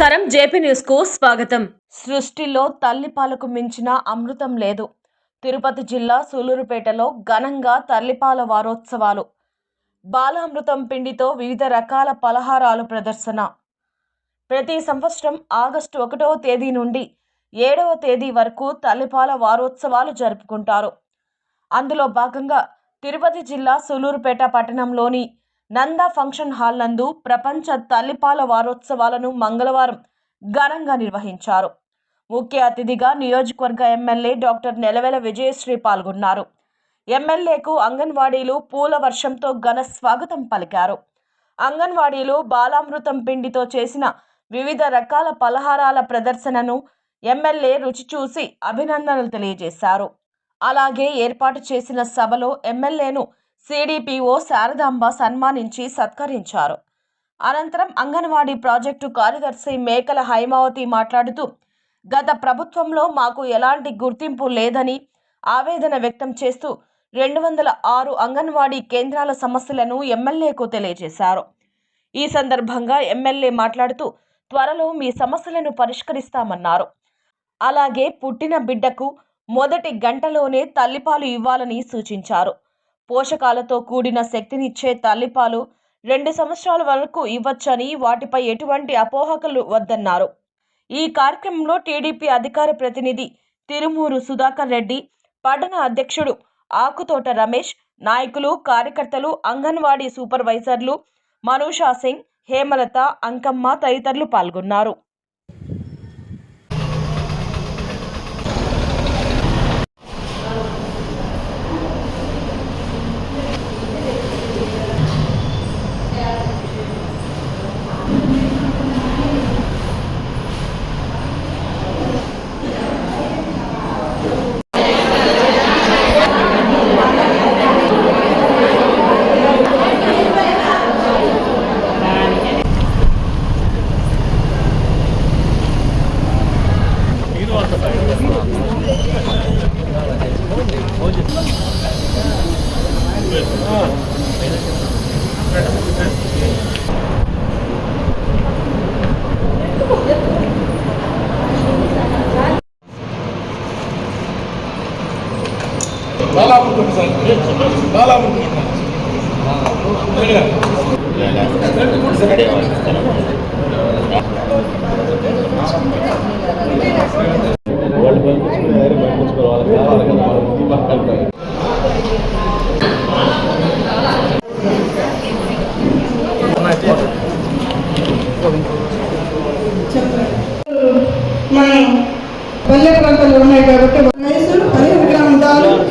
నమస్కారం జేపీ న్యూస్కు స్వాగతం. సృష్టిలో తల్లిపాలకు మించిన అమృతం లేదు. తిరుపతి జిల్లా సూలూరుపేటలో ఘనంగా తల్లిపాల వారోత్సవాలు. బాలామృతం పిండితో వివిధ రకాల పలహారాలు ప్రదర్శన. ప్రతి సంవత్సరం ఆగస్టు ఒకటవ తేదీ నుండి ఏడవ తేదీ వరకు తల్లిపాల వారోత్సవాలు జరుపుకుంటారు. అందులో భాగంగా తిరుపతి జిల్లా సూలూరుపేట పట్టణంలోని నందా ఫంక్షన్ హాల్ నందు ప్రపంచ తల్లిపాల వారోత్సవాలను మంగళవారం ఘనంగా నిర్వహించారు. ముఖ్య అతిథిగా నియోజకవర్గ ఎమ్మెల్యే డాక్టర్ నెలవెల విజయశ్రీ పాల్గొన్నారు. ఎమ్మెల్యేకు అంగన్వాడీలు పూల వర్షంతో ఘన స్వాగతం పలికారు. అంగన్వాడీలు బాలామృతం పిండితో చేసిన వివిధ రకాల పలహారాల ప్రదర్శనను ఎమ్మెల్యే రుచి చూసి అభినందనలు తెలియజేశారు. అలాగే ఏర్పాటు చేసిన సభలో ఎమ్మెల్యేను సిడిపిఓ శారదాంబ సన్మానించి సత్కరించారు. అనంతరం అంగన్వాడీ ప్రాజెక్టు కార్యదర్శి మేకల హైమావతి మాట్లాడుతూ గత ప్రభుత్వంలో మాకు ఎలాంటి గుర్తింపు లేదని ఆవేదన వ్యక్తం చేస్తూ రెండు వందల ఆరు అంగన్వాడీ కేంద్రాల సమస్యలను ఎమ్మెల్యేకు తెలియజేశారు. ఈ సందర్భంగా ఎమ్మెల్యే మాట్లాడుతూ త్వరలో మీ సమస్యలను పరిష్కరిస్తామన్నారు. అలాగే పుట్టిన బిడ్డకు మొదటి గంటలోనే తల్లిపాలు ఇవ్వాలని సూచించారు. పోషకాలతో కూడిన శక్తినిచ్చే తల్లిపాలు రెండు సంవత్సరాల వరకు ఇవ్వచ్చని వాటిపై ఎటువంటి అపోహకలు వద్దన్నారు. ఈ కార్యక్రమంలో టీడీపీ అధికార ప్రతినిధి తిరుమూరు సుధాకర్ రెడ్డి పట్టణ అధ్యక్షుడు ఆకుతోట రమేష్ నాయకులు కార్యకర్తలు అంగన్వాడీ సూపర్వైజర్లు మనూషా సింగ్ హేమలత అంకమ్మ తదితరులు పాల్గొన్నారు. చాలా సార్ వాళ్ళు పంపించుకుని పంపించుకోవాలి వాళ్ళకి పక్కన పల్లె ప్రాంతాలు ఉన్నాయి కాబట్టి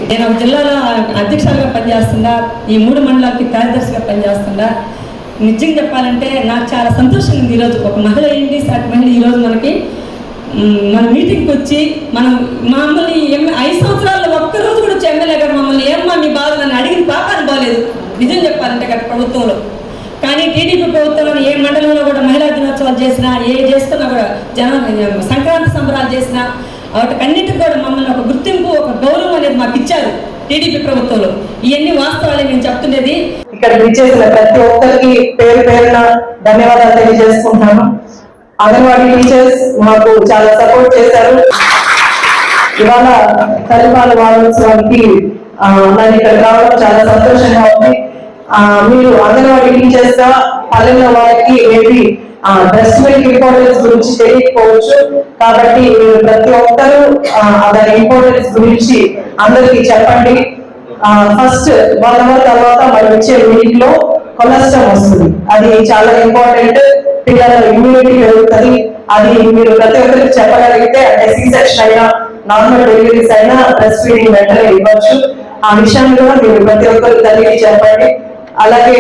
నేను ఒక జిల్లాలో అధ్యక్షులుగా పనిచేస్తుందా? ఈ మూడు మండలాలకి కార్యదర్శిగా పనిచేస్తుందా? నిజంగా చెప్పాలంటే నాకు చాలా సంతోషంగా ఉంది ఈరోజు. ఒక మహిళ ఏంటి సాటి మహిళ ఈరోజు మనకి మన మీటింగ్కి వచ్చి మనం మమ్మల్ని ఎమ్- ఐదు సంవత్సరాల్లో ఒక్కరోజు కూడా వచ్చి ఎమ్మెల్యే గారు మమ్మల్ని. ఏమ్మా మీ బాధ? నన్ను అడిగిన పాపాన్ని బాగాలేదు నిజం చెప్పాలంటే గత ప్రభుత్వంలో. కానీ టీడీపీ ప్రభుత్వంలో ఏ మండలంలో కూడా మహిళా దినోత్సవాలు చేసినా ఏ చేస్తున్నా కూడా జన సంక్రాంతి సంబరాలు చేసినా వాటికన్నిటి కూడా మమ్మల్ని ఒక గుర్తింపు ఒక గౌరవం అనేది మాకు ఇచ్చారు టీడీపీ ప్రభుత్వంలో. ఇవన్నీ వాస్తవాలే నేను చెప్తుండేది ఇక్కడ విచ్చేసిన ప్రతి ఒక్కరికి పేరు పేరున ధన్యవాదాలు తెలియజేసుకుంటాను అంగన్వాడీ టీచర్స్ మాకు చాలా సపోర్ట్ చేశారు. ఇవాళ తల్లిపాల వారోత్సవానికి నన్ను ఇక్కడ రావడం చాలా సంతోషంగా ఉంది. మీరు అంగన్వాడీ టీచర్స్గా పల్లెల వారికి ఏది బ్రెస్ట్ మిల్క్ ఇంపార్టెన్స్ గురించి తెలియకపోవచ్చు. కాబట్టి మీరు ప్రతి ఒక్కరూ దాని ఇంపార్టెన్స్ గురించి అందరికీ చెప్పండి. ఫస్ట్ వన్ అవర్ తర్వాత మనం ఇచ్చే మిల్క్లో కొలెస్ట్రాల్ వస్తుంది. అది చాలా ఇంపార్టెంట్ పిల్లల ఇమ్యూనిటీ పెరుగుతుంది. అది మీరు ప్రతి ఒక్కరికి చెప్పగలిగితే అంటే సి సెక్షన్ అయినా నార్మల్ డెలివరీస్ అయినా బ్రెస్ట్ ఫీడింగ్ వెంటనే ఇవ్వచ్చు. ఆ విషయాన్ని కూడా మీరు ప్రతి ఒక్కరికి తల్లికి చెప్పండి. అలాగే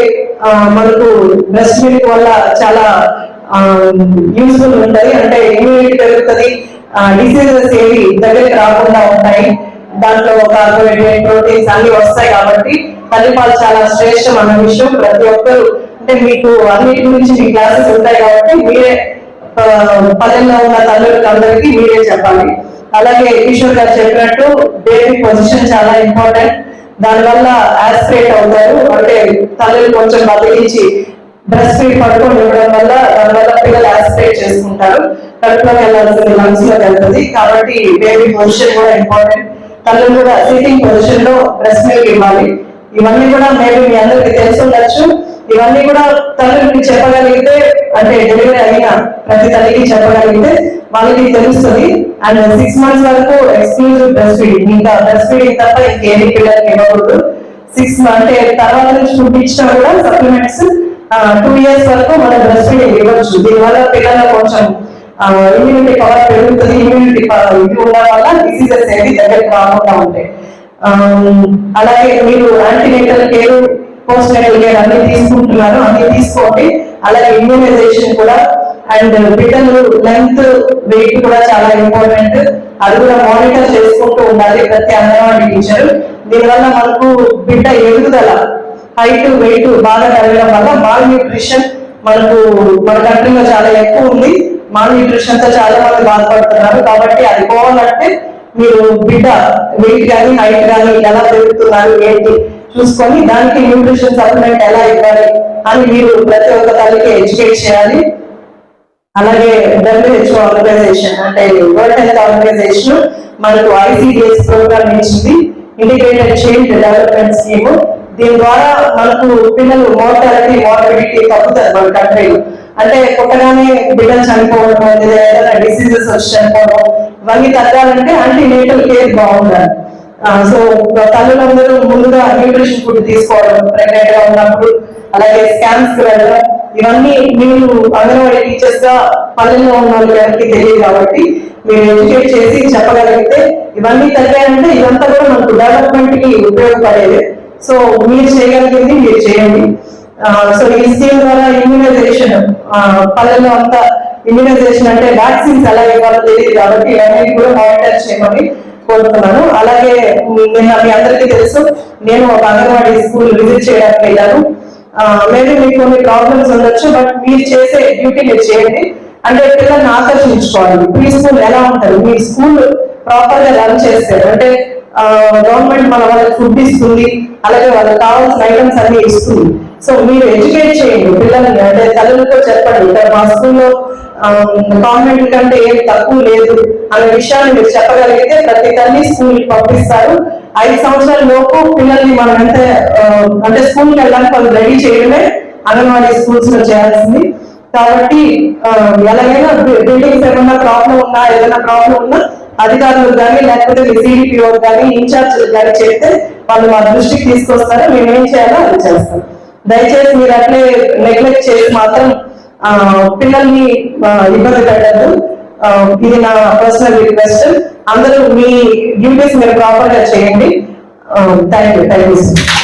మనకు బ్రెస్ట్ మిల్క్ వల్ల చాలా యూస్ఫుల్ ఉంటుంది అంటే ఇమ్యూనిటీ పెరుగుతుంది. డిసీజెస్ ఏవి దగ్గరికి రాకుండా ఉంటాయి. దాంట్లో కార్బోహైడ్రేట్ ప్రోటీన్స్ అన్ని వస్తాయి కాబట్టి తల్లిపాలు చాలా శ్రేష్టం అన్న విషయం ప్రతి ఒక్కరు. అంటే మీకు అన్నిటి గురించి మీ క్లాసెస్ ఉంటాయి కాబట్టి మీరే పల్లెల్లో ఉన్న తల్లులకు అందరికీ మీరే చెప్పాలి. అలాగే కిషోర్ గారు చెప్పినట్టు బేబీ పొజిషన్ చాలా ఇంపార్టెంట్ దానివల్ల ఆస్పిరేట్ అవుతారు. అంటే తల్లులు కొంచెం బతికించి బ్రెస్ట్ ఫీడ్ పడుకొని ఉండడం వల్ల దానివల్ల పిల్లలు యాసిపేట్ చేసుకుంటారు. కడుపులోకి వెళ్ళాల్సింది లంగ్స్లోకి వెళ్తుంది. కాబట్టి బేబీ పొజిషన్ కూడా ఇంపార్టెంట్ తల్లి కూడా సిట్టింగ్ పొజిషన్లో బ్రెస్ట్ మిల్క్ ఇవ్వాలి. ఇవన్నీ కూడా మేబీ మీ అందరికి తెలిసి ఉండొచ్చు. ఇవన్నీ కూడా తల్లికి చెప్పగలిగితే అంటే డెలివరీ అయిన ప్రతి తల్లికి చెప్పగలిగితే వాళ్ళకి తెలుస్తుంది. అండ్ సిక్స్ మంత్స్ వరకు ఎక్స్క్లూజివ్ బ్రెస్ట్ ఫీడింగ్ ఇంకా బ్రెస్ట్ ఫీడింగ్ తప్ప ఇంకేమి పిల్లలకి ఇవ్వకూడదు. సిక్స్ అంటే తర్వాత నుంచి ఫుడ్ ఇచ్చినా కూడా సప్లిమెంట్స్ టూ ఇయర్స్ వరకు మనం బ్రెస్ట్ ఫీడింగ్ ఇవ్వచ్చు. దీనివల్ల పిల్లల కొంచెం ఇమ్యూనిటీ పవర్ పెరుగుతుంది. ఇమ్యూనిటీ ఇది ఉండడం వల్ల డిసీజెస్ ఏవి దగ్గరికి రాకుండా ఉంటాయి. అలాగే మీరు antenatal care post natal care అన్ని తీసుకుంటున్నారు. అన్ని తీసుకోండి. అలాగే ఇమ్యూనైజేషన్ కూడా. అండ్ బిడ్డలు లెంత్ వెయిట్ కూడా చాలా ఇంపార్టెంట్ అది కూడా మానిటర్ చేసుకుంటూ ఉండాలి. ప్రతి అంగన్వాడీ టీచర్. దీనివల్ల మనకు బిడ్డ ఎదుగుదల హైట్ వెయిట్ బాగా పెరగడం వల్ల మాల్ న్యూట్రిషన్ మనకు మన కంట్రీలో చాలా ఎక్కువ ఉంది. మాల్ న్యూట్రిషన్తో చాలా మంది బాధపడుతున్నారు. కాబట్టి అది పోవాలంటే మీరు బిడ్డ వెయిట్ కానీ హైట్ కానీ ఎలా పెరుగుతున్నారు ఏంటి చూసుకొని దానికి న్యూట్రిషన్ సప్లిమెంట్ ఎలా ఇవ్వాలి అని మీరు ప్రతి ఒక్క తల్లికి ఎడ్యుకేట్ చేయాలి. అలాగే డబ్ల్యూహెచ్ఓ ఆర్గనైజేషన్ అంటే వరల్డ్ హెల్త్ ఆర్గనైజేషన్ మనకు ఐసీడిఎస్ ప్రోగ్రామ్ ఇచ్చింది. ఇంటిగ్రేటెడ్ చైల్డ్ డెవలప్మెంట్ స్కీమ్ దీని ద్వారా మనకు పిల్లలు మోర్టాలిటీ మార్బిడిటీ తగ్గుతుంది మన కంట్రీలో అంటే కొత్తగానే బిడ్డలు చనిపోవడం లేదా ఏదైనా డిసీజెస్ వచ్చి చనిపోవడం ఇవన్నీ తగ్గాలంటే యాంటీ నేటల్ కేర్ బాగుండాలి సో తల్లులందరూ ముందుగా న్యూట్రిషన్ ఫుడ్ తీసుకోవడం ప్రెగ్నెంట్గా ఉన్నప్పుడు అలాగే స్కాన్స్కి వెళ్ళడం ఇవన్నీ మీరు అంగన్వాడీ టీచర్స్గా పల్లెల్లో ఉన్న వాళ్ళు ఎవరికి తెలియదు కాబట్టి మీరు ఎడ్యుకేట్ చేసి చెప్పగలిగితే ఇవన్నీ తగ్గాయంటే ఇదంతా కూడా మనకు డెవలప్మెంట్కి ఉపయోగపడేది. సో మీరు చేయగలిగింది మీరు చేయండి. సో ఈ స్కీమ్ ద్వారా ఇమ్యూనైజేషన్ పల్లెల్లో అంతా ఇమ్యూనైజేషన్ అంటే వ్యాక్సిన్స్ ఎలా ఇవ్వాలో తెలియదు కాబట్టి ఇవన్నీ కూడా మానిటర్ చేయమని కోరుతున్నాను. అలాగే నిన్న మీ అందరికీ తెలుసు నేను ఒక అంగన్వాడీ స్కూల్ విజిట్ చేయడానికి వెళ్ళాను. మేబీ మీకు కొన్ని ప్రాబ్లమ్స్ ఉండొచ్చు బట్ మీరు చేసే డ్యూటీ మీరు చేయండి. అంటే పిల్లల్ని ఆకర్షించుకోవాలి. ప్రీ స్కూల్ ఎలా ఉంటారు మీ స్కూల్ ప్రాపర్గా రన్ చేస్తారు. అంటే గవర్నమెంట్ మన వాళ్ళకి ఫుడ్ ఇస్తుంది అలాగే వాళ్ళకి కావాల్సిన ఐటమ్స్ అన్ని ఇస్తుంది. సో మీరు ఎడ్యుకేట్ చేయండి పిల్లల్ని అంటే తల్లులతో చెప్పండి ఇక్కడ మా స్కూల్లో కాన్వెంట్ కంటే ఏం తక్కువ లేదు అనే విషయాన్ని మీరు చెప్పగలిగితే ప్రతి తల్లి స్కూల్ పంపిస్తారు. ఐదు సంవత్సరాల లోపు పిల్లల్ని మనం ఎంత అంటే స్కూల్ వెళ్ళడానికి వాళ్ళు రెడీ చేయడమే అంగన్వాడీ స్కూల్స్లో చేయాల్సింది. కాబట్టి ఎలాగైనా బిల్డింగ్స్ ఏమైనా ప్రాబ్లం ఉన్నా ఏదైనా ప్రాబ్లం ఉన్నా అధికారులకు కానీ లేకపోతే మీ సిడిపిఓ కానీ ఇన్ఛార్జ్ కానీ చెప్తే వాళ్ళు మా దృష్టికి తీసుకొస్తారు. మేము ఏం చేయాలో అది చేస్తాం. దయచేసి మీరు అట్లే నెగ్లెక్ట్ చేసి మాత్రం పిల్లల్ని ఇబ్బంది పెట్టద్దు. ఇది నా పర్సనల్ రిక్వెస్ట్ అందరూ మీ డ్యూటీస్ మీరు ప్రాపర్గా చేయండి. Thank you thank you